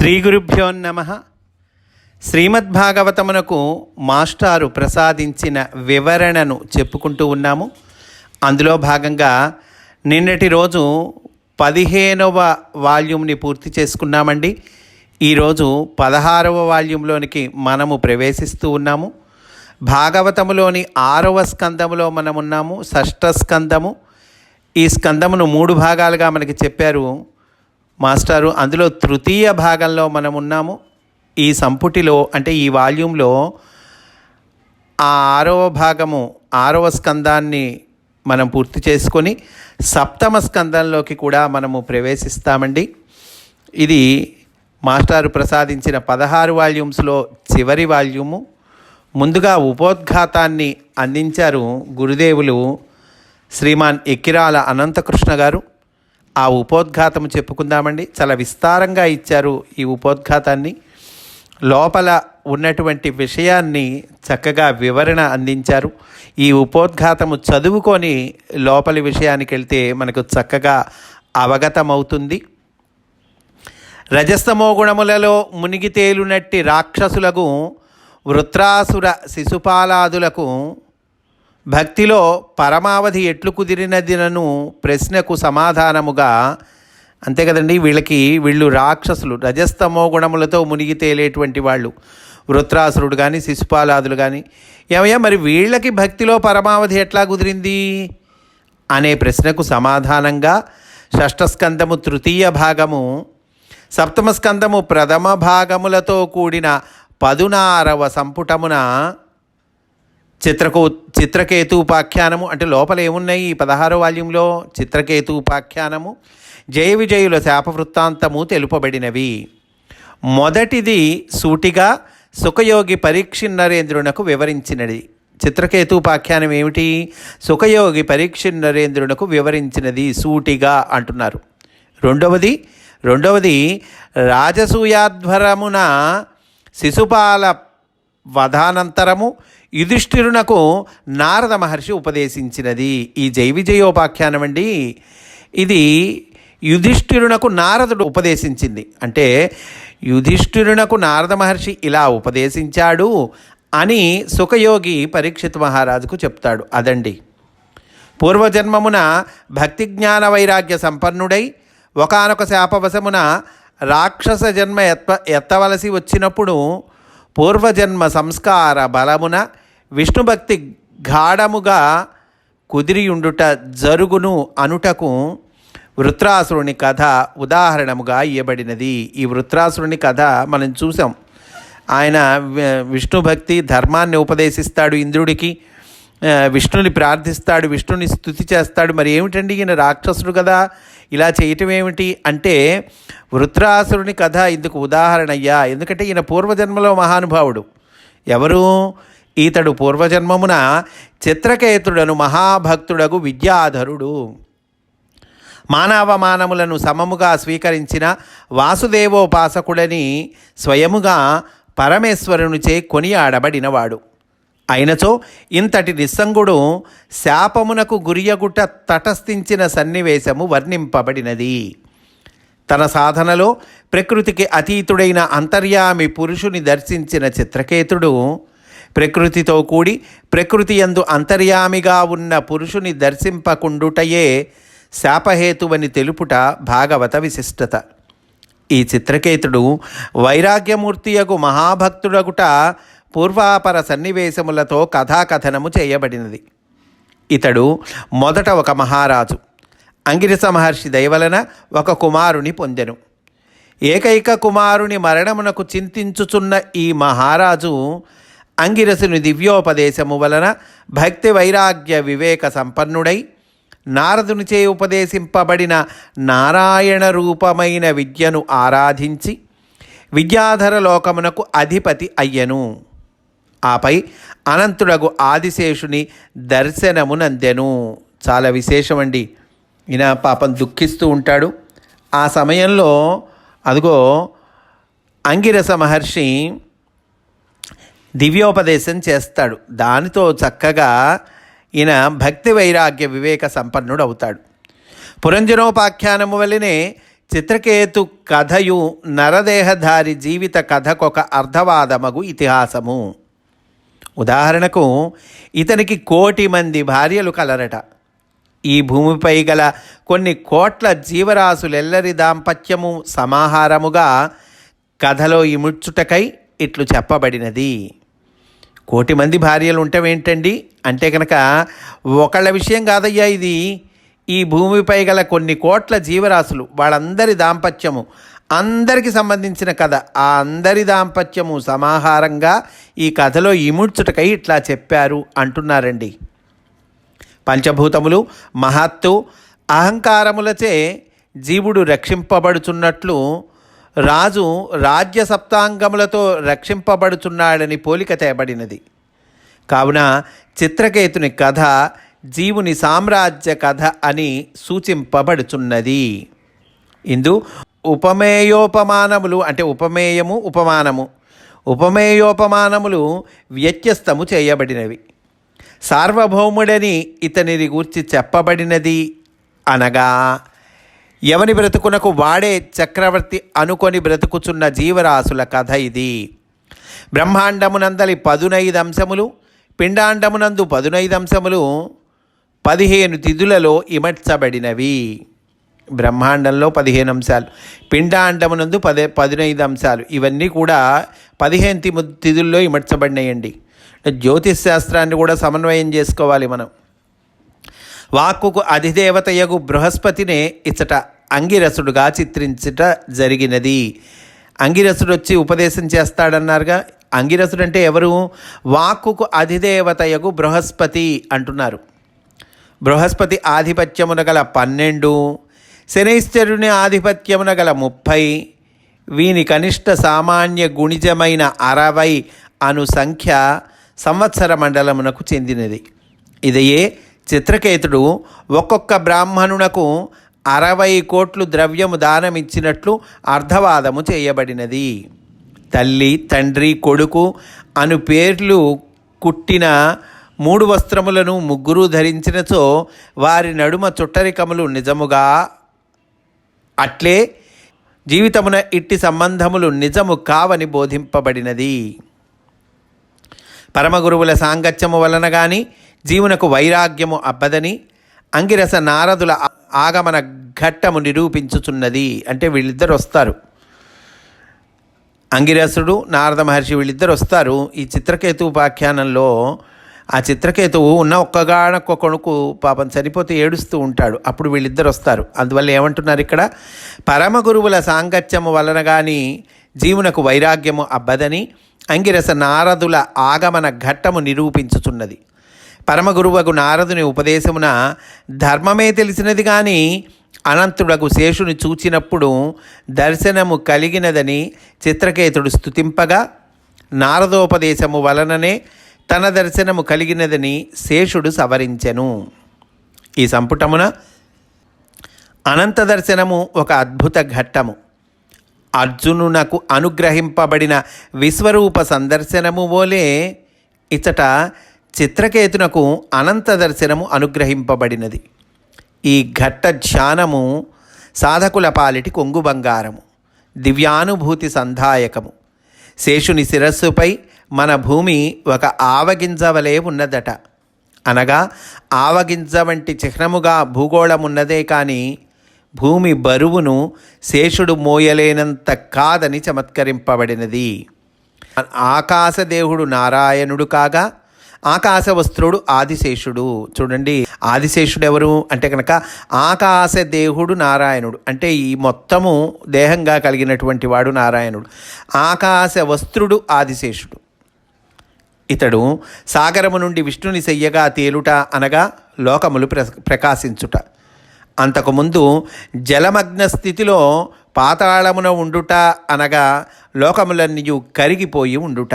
శ్రీ గురుభ్యో నమ. శ్రీమద్భాగవతమునకు మాస్టారు ప్రసాదించిన వివరణను చెప్పుకుంటూ ఉన్నాము. అందులో భాగంగా నిన్నటి రోజు పదిహేనవ వాల్యూమ్ని పూర్తి చేసుకున్నామండి. ఈరోజు పదహారవ వాల్యూంలోనికి మనము ప్రవేశిస్తూ ఉన్నాము. భాగవతములోని ఆరవ స్కందములో మనం ఉన్నాము షష్ఠ స్కందము. ఈ స్కందమును మూడు భాగాలుగా మనకి చెప్పారు. మాస్టారు అందులో తృతీయ భాగంలో మనం ఉన్నాము ఈ సంపుటిలో అంటే ఈ వాల్యూమ్లో ఆ ఆరవ భాగము ఆరవ స్కందాన్ని మనం పూర్తి చేసుకొని సప్తమ స్కందంలోకి కూడా మనము ప్రవేశిస్తామండి. ఇది మాస్టారు ప్రసాదించిన పదహారు వాల్యూమ్స్లో చివరి వాల్యూము. ముందుగా ఉపోద్ఘాతాన్ని అందించారు గురుదేవులు శ్రీమాన్ ఎక్కిరాల అనంతకృష్ణ గారు. ఆ ఉపోద్ఘాతం చెప్పుకుందామండి. చాలా విస్తారంగా ఇచ్చారు ఈ ఉపోద్ఘాతాన్ని. లోపల ఉన్నటువంటి విషయాన్ని చక్కగా వివరణ అందించారు. ఈ ఉపోద్ఘాతము చదువుకొని లోపలి విషయానికి వెళ్తే మనకు చక్కగా అవగతమవుతుంది. రజస్తమో గుణములలో మునిగి తేలునట్టి రాక్షసులకు వృత్రాసుర శిశుపాలాదులకు భక్తిలో పరమావధి ఎట్లు కుదిరినదినను ప్రశ్నకు సమాధానముగా అంతే కదండి వీళ్ళకి వీళ్ళు రాక్షసులు రజస్తమో గుణములతో మునిగి తేలేటువంటి వాళ్ళు వృత్రాసురుడు కానీ శిశుపాలాదులు కానీ ఏమయ్యా మరి వీళ్ళకి భక్తిలో పరమావధి ఎట్లా కుదిరింది? అనే ప్రశ్నకు సమాధానంగా షష్ఠస్కందము తృతీయ భాగము సప్తమ స్కందము ప్రథమ భాగములతో కూడిన పదునారవ సంపుటమున చిత్రకు చిత్రకేతు ఉపాఖ్యానము అంటే లోపల ఏమున్నాయి? ఈ పదహారో వాల్యంలో చిత్రకేతు ఉపాఖ్యానము జయ విజయుల శాప వృత్తాంతము తెలుపబడినవి. మొదటిది సూటిగా సుఖయోగి పరీక్షిన్నరేంద్రునకు వివరించినది. చిత్రకేతు ఉపాఖ్యానం ఏమిటి? సుఖయోగి పరీక్ష నరేంద్రునకు వివరించినది సూటిగా అంటున్నారు. రెండవది రెండవది రాజసూయాధ్వరమున శిశుపాల వధానంతరము యుధిష్ఠిరునకు నారద మహర్షి ఉపదేశించినది. ఈ జై విజయోపాఖ్యానం అండి. ఇది యుధిష్ఠిరునకు నారదుడు ఉపదేశించింది. అంటే యుధిష్ఠిరునకు నారద మహర్షి ఇలా ఉపదేశించాడు అని సుఖయోగి పరీక్షిత్ మహారాజుకు చెప్తాడు. అదండి. పూర్వజన్మమున భక్తి జ్ఞాన వైరాగ్య సంపన్నుడై ఒకనొక శాపవశమున రాక్షస జన్మ ఎత్త ఎత్తవలసి వచ్చినప్పుడు పూర్వజన్మ సంస్కార బలమున విష్ణుభక్తి గాఢముగా కుదిరియుండుట జరుగును అనుటకు వృత్రాసురుని కథ ఉదాహరణముగా ఇవ్వబడినది ఈ వృత్రాసురుని కథ మనం చూసాం ఆయన విష్ణుభక్తి ధర్మాన్ని ఉపదేశిస్తాడు ఇంద్రుడికి విష్ణుని ప్రార్థిస్తాడు విష్ణుని స్థుతి చేస్తాడు. మరి ఏమిటండి ఈయన రాక్షసుడు కదా? ఇలా చేయటం ఏమిటి? అంటే వృత్రాసురుని కథ ఇందుకు ఉదాహరణ అయ్యా ఎందుకంటే ఈయన పూర్వజన్మలో మహానుభావుడు. ఎవరు? ఈతడు పూర్వజన్మమున చిత్రకేతుడను మహాభక్తుడగు విద్యాధరుడు. మానవమానములను సమముగా స్వీకరించిన వాసుదేవోపాసకుడని స్వయముగా పరమేశ్వరునిచే కొనియాడబడినవాడు. అయినచో ఇంతటి నిస్సంగుడు శాపమునకు గురియగుట తటస్థించిన సన్నివేశము వర్ణింపబడినది. తన సాధనలో ప్రకృతికి అతీతుడైన అంతర్యామి పురుషుని దర్శించిన చిత్రకేతుడు ప్రకృతితో కూడి ప్రకృతి యందు అంతర్యామిగా ఉన్న పురుషుని దర్శింపకుండుటయే శాపహేతువని తెలుపుట భాగవత విశిష్టత. ఈ చిత్రకేతుడు వైరాగ్యమూర్తియగు మహాభక్తుడగుట పూర్వాపర సన్నివేశములతో కథాకథనము చేయబడినది. ఇతడు మొదట ఒక మహారాజు. అంగిరస మహర్షి దయవలన ఒక కుమారుని పొందెను. ఏకైక కుమారుని మరణమునకు చింతించుచున్న ఈ మహారాజు అంగిరసుని దివ్యోపదేశము వలన భక్తి వైరాగ్య వివేక సంపన్నుడై నారదునిచే ఉపదేశింపబడిన నారాయణ రూపమైన విద్యను ఆరాధించి విద్యాధర లోకమునకు అధిపతి అయ్యను. ఆపై అనంతుడగు ఆదిశేషుని దర్శనమునందెను. చాలా విశేషమండి. ఈయన పాపం దుఃఖిస్తూ ఉంటాడు. ఆ సమయంలో అదిగో అంగిరస మహర్షి దివ్యోపదేశం చేస్తాడు. దానితో చక్కగా ఈయన భక్తి వైరాగ్య వివేక సంపన్నుడు అవుతాడు. పురంజనోపాఖ్యానము వలనే చిత్రకేతు కథయు నరదేహధారి జీవిత కథకొక అర్ధవాదమగు ఇతిహాసము. ఉదాహరణకు ఇతనికి కోటి మంది భార్యలు కలరట. ఈ భూమిపై గల కొన్ని కోట్ల జీవరాశులెల్లరి దాంపత్యము సమాహారముగా కథలో ఇముడ్చుటకై ఇట్లు చెప్పబడినది. కోటి మంది భార్యలు ఉంటవేంటండి? అంటే కనుక ఒకళ్ళ విషయం కాదయ్యా ఇది. ఈ భూమిపై గల కొన్ని కోట్ల జీవరాశులు వాళ్ళందరి దాంపత్యము అందరికి సంబంధించిన కథ. ఆ అందరి దాంపత్యము సమాహారంగా ఈ కథలో ఇముడ్చుటకై ఇట్లా చెప్పారు అంటున్నారండి. పంచభూతములు మహత్తు అహంకారములచే జీవుడు రక్షింపబడుచున్నట్లు రాజు రాజ్య సప్తాంగములతో రక్షింపబడుచున్నాడని పోలిక తేబడినది. కావున చిత్రకేతుని కథ జీవుని సామ్రాజ్య కథ అని సూచింపబడుచున్నది. ఇందు ఉపమేయోపమానములు అంటే ఉపమేయము ఉపమానము. ఉపమేయోపమానములు వ్యత్యస్తము చేయబడినవి. సార్వభౌముడని ఇతనిని గూర్చి చెప్పబడినది అనగా ఎవని బ్రతుకునకు వాడే చక్రవర్తి అనుకొని బ్రతుకుచున్న జీవరాశుల కథ ఇది. బ్రహ్మాండమునందలి పదునైదు అంశములు పిండాండమునందు పదునైదు అంశములు పదిహేను తిథులలో ఇమడ్చబడినవి. బ్రహ్మాండంలో పదిహేను అంశాలు పిండాండమునందు పదే పదినైదు అంశాలు ఇవన్నీ కూడా పదిహేను తి తిథుల్లో ఇమడ్చబడినాయండి. జ్యోతిష్ శాస్త్రాన్ని కూడా సమన్వయం చేసుకోవాలి మనం. వాక్కుకు అధిదేవతయగు బృహస్పతినే ఇచ్చట అంగిరసుడుగా చిత్రించట జరిగినది. అంగిరసుడు వచ్చి ఉపదేశం చేస్తాడన్నారుగా అంగిరసుడు అంటే ఎవరు? వాక్కుకు అధిదేవతయగు బృహస్పతి అంటున్నారు. బృహస్పతి ఆధిపత్యమున గల పన్నెండు శనైశ్వరుని ఆధిపత్యమున గల ముప్పై వీని కనిష్ట సామాన్య గుణిజమైన అరవై అను సంఖ్య సంవత్సర మండలమునకు చెందినది. ఇదయే చిత్రకేతుడు ఒక్కొక్క బ్రాహ్మణునకు అరవై కోట్లు ద్రవ్యము దానమిచ్చినట్లు అర్ధవాదము చేయబడినది. తల్లి తండ్రి కొడుకు అను పేర్లు కుట్టిన మూడు వస్త్రములను ముగ్గురు ధరించినచో వారి నడుమ చుట్టరికములు నిజముగా అట్లే జీవితమున ఇట్టి సంబంధములు నిజము కావని బోధింపబడినది. పరమగురువుల సాంగత్యము వలన కానీ జీవునకు వైరాగ్యము అబ్బదని అంగిరస నారదుల ఆగమన ఘట్టము నిరూపించుచున్నది. అంటే వీళ్ళిద్దరు వస్తారు. అంగిరసుడు నారద మహర్షి వీళ్ళిద్దరు వస్తారు. ఈ చిత్రకేతు ఉపాఖ్యానంలో ఆ చిత్రకేతువు ఉన్న ఒక్కగానొక్క కొనుకు పాపం చనిపోతే ఏడుస్తూ ఉంటాడు. అప్పుడు వీళ్ళిద్దరు వస్తారు. అందువల్ల ఏమంటున్నారు ఇక్కడ? పరమ గురువుల సాంగత్యము వలన కానీ జీవునకు వైరాగ్యము అబ్బదని అంగిరస నారదుల ఆగమన ఘట్టము నిరూపించుచున్నది. పరమగురువకు నారదుని ఉపదేశమున ధర్మమే తెలిసినది కానీ అనంతుడకు శేషుని చూచినప్పుడు దర్శనము కలిగినదని చిత్రకేతుడు స్తుతింపగా నారదోపదేశము వలననే తన దర్శనము కలిగినదని శేషుడు సవరించెను. ఈ సంపుటమున అనంత దర్శనము ఒక అద్భుత ఘట్టము. అర్జునునకు అనుగ్రహింపబడిన విశ్వరూప సందర్శనము వోలే ఇచ్చట చిత్రకేతునకు అనంత దర్శనము అనుగ్రహింపబడినది. ఈ ఘట్ట ధ్యానము సాధకుల పాలిటి కొంగు బంగారము దివ్యానుభూతి సంధాయకము. శేషుని శిరస్సుపై మన భూమి ఒక ఆవగింజవలే ఉన్నదట. అనగా ఆవగింజ వంటి చిహ్నముగా భూగోళమున్నదే కానీ భూమి బరువును శేషుడు మోయలేనంత కాదని చమత్కరింపబడినది. ఆకాశదేవుడు నారాయణుడు కాగా ఆకాశ వస్త్రుడు ఆదిశేషుడు. చూడండి ఆదిశేషుడు ఎవరు అంటే కనుక ఆకాశ దేహుడు నారాయణుడు. అంటే ఈ మొత్తము దేహంగా కలిగినటువంటి వాడు నారాయణుడు. ఆకాశ వస్త్రుడు ఆదిశేషుడు. ఇతడు సాగరము నుండి విష్ణుని చెయ్యగా తేలుట అనగా లోకములు ప్ర ప్రకాశించుట. అంతకుముందు జలమగ్న స్థితిలో పాతాళమున ఉండుట అనగా లోకములన్నీ కరిగిపోయి ఉండుట.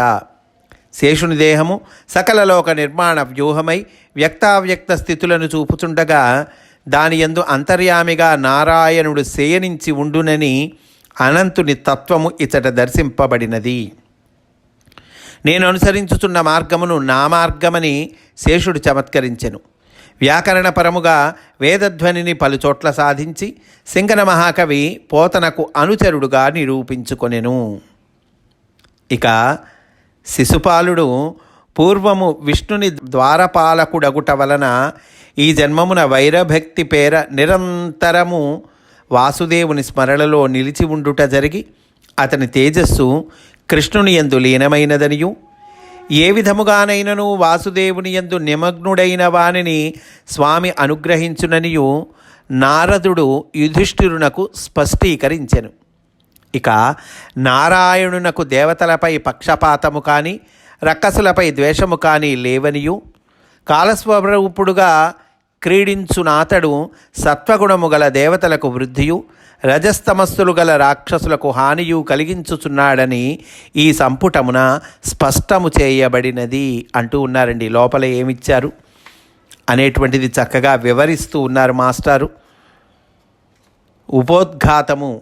శేషుని దేహము సకల లోక నిర్మాణ వ్యూహమై వ్యక్తావ్యక్త స్థితులను చూపుచుండగా దాని యందు అంతర్యామిగా నారాయణుడు శయనించి ఉండునని అనంతుని తత్వము ఇతట దర్శింపబడినది. నేను అనుసరించుచున్న మార్గమును నా మార్గమని శేషుడు చమత్కరించెను. వ్యాకరణపరముగా వేదధ్వనిని పలుచోట్ల సాధించి సింగన మహాకవి పోతనకు అనుచరుడుగా నిరూపించుకొనెను. ఇక శిశుపాలుడు పూర్వము విష్ణుని ద్వారపాలకుడగుట వలన ఈ జన్మమున వైరభక్తి పేర నిరంతరము వాసుదేవుని స్మరణలో నిలిచి ఉండుట జరిగి అతని తేజస్సు కృష్ణుని యందు లీనమైనదనియు. ఏ విధముగానైనను వాసుదేవుని యందు నిమగ్నుడైన వానిని స్వామి అనుగ్రహించుననియు నారదుడు యుధిష్ఠిరునకు స్పష్టీకరించెను. ఇక నారాయణునకు దేవతలపై పక్షపాతము కానీ రక్కసులపై ద్వేషము కానీ లేవనియు. కాలస్వరూపుడుగా క్రీడించునాతడు సత్వగుణము గల దేవతలకు వృద్ధియు. రజస్తమస్సులు గల రాక్షసులకు హానియు కలిగించుచున్నాడని ఈ సంపుటమున స్పష్టము చేయబడినది అంటూ ఉన్నారండి. లోపల ఏమిచ్చారు? అనేటువంటిది చక్కగా వివరిస్తూ ఉన్నారు మాస్టారు. ఉపోద్ఘాతము